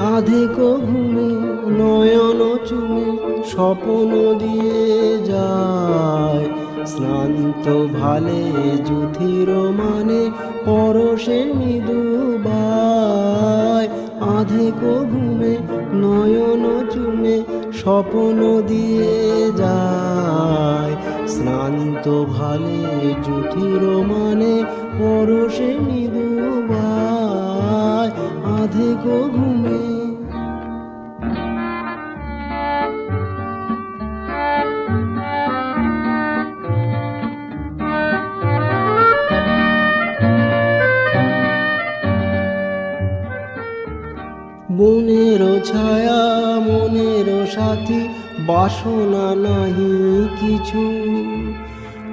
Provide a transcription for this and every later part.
আধেক ঘুমে নয়ন চুমে, স্বপ্ন দিয়ে যায়। স্নান্ত ভালে যুথির মানে পরশে মৃদুবায় আধেক ঘুমে নয়ন চুমে, স্বপ্ন দিয়ে যায়। স্নান্ত ভালে জুথির মানে পরশে মৃদুবায় আধেক ঘুমে বনের ছায়া মনের সাথী, বাসনা নাহি কিছু।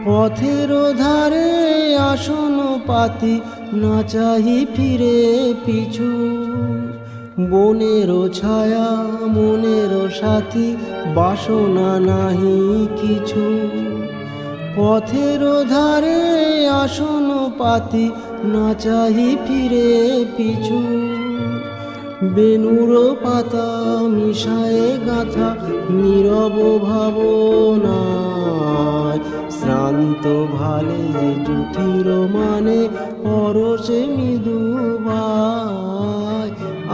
পথের ধারে আসন পাতি, না চাহি ফিরে পিছু। বনের ছায়া মনের সাথী, বাসনা নাহি কিছু। পথের ধারে আসন পাতি, না চাহি ফিরে পিছু। বেনুর পাতা মিশায় গাথা নীরব ভাবনায়। শ্রান্ত ভালে জুথির মানে পরশে মৃদুবায়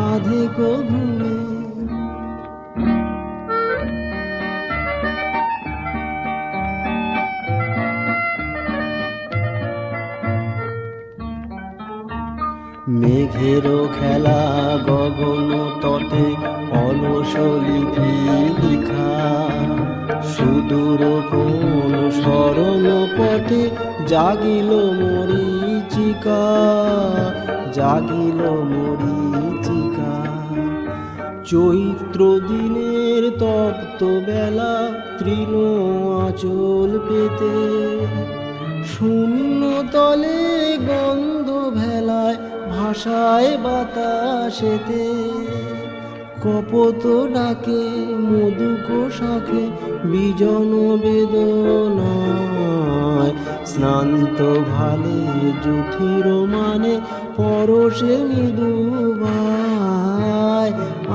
আধে ঘুমে মেঘেরও খেলা গগন তটে অলস লিপি লিখা সুদূর কোন স্মরণ পটে জাগিল মরিচিকা জাগিল মরিচিকা। চৈত্র দিনের তপ্ত বেলা তৃণ আঁচল পেতে, শূন্য তলে গন্ধ ভেলায় ভাষায় বাতাসেতে কপত ডাকে, মধু কোষাকে, বিজন বেদনায় স্নান্ত ভালে জুথির মানে পরশে মৃদু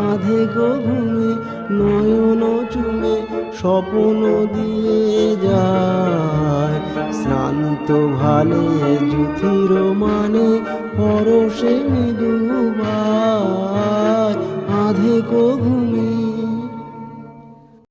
আধে ঘুমে নয়ন চুমে স্বপ্ন দিয়ে যায়। শ্রান্ত ভালে যুথির মানে পরশে মৃদু